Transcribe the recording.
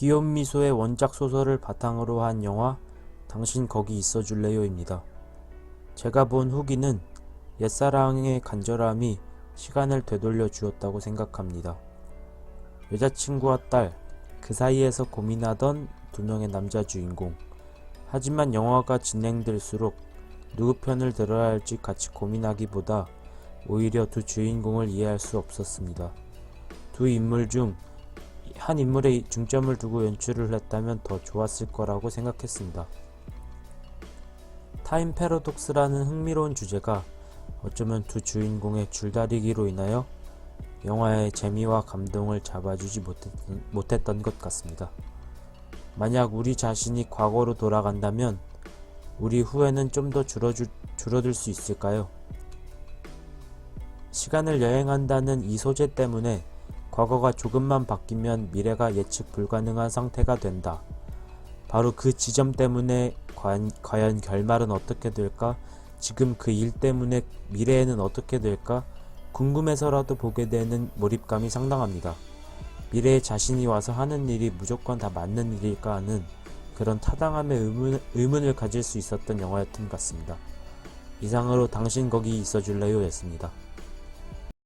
귀여운 미소의 원작 소설을 바탕으로 한 영화 당신 거기 있어 줄래요입니다. 제가 본 후기는 옛사랑의 간절함이 시간을 되돌려 주었다고 생각합니다. 여자친구와 딸, 그 사이에서 고민하던 두 명의 남자 주인공. 하지만 영화가 진행될수록 누구 편을 들어야 할지 같이 고민하기보다 오히려 두 주인공을 이해할 수 없었습니다. 두 인물 중 한 인물에 중점을 두고 연출을 했다면 더 좋았을 거라고 생각했습니다. 타임 패러독스라는 흥미로운 주제가 어쩌면 두 주인공의 줄다리기로 인하여 영화의 재미와 감동을 잡아주지 못했던, 못했던 것 같습니다. 만약 우리 자신이 과거로 돌아간다면 우리 후회는 좀 더 줄어들 수 있을까요? 시간을 여행한다는 이 소재 때문에 과거가 조금만 바뀌면 미래가 예측 불가능한 상태가 된다. 바로 그 지점 때문에 과연, 과연 결말은 어떻게 될까? 지금 그 일 때문에 미래에는 어떻게 될까? 궁금해서라도 보게 되는 몰입감이 상당합니다. 미래에 자신이 와서 하는 일이 무조건 다 맞는 일일까 하는 그런 타당함의 의문, 의문을 가질 수 있었던 영화였던 것 같습니다. 이상으로 당신 거기 있어줄래요 였습니다.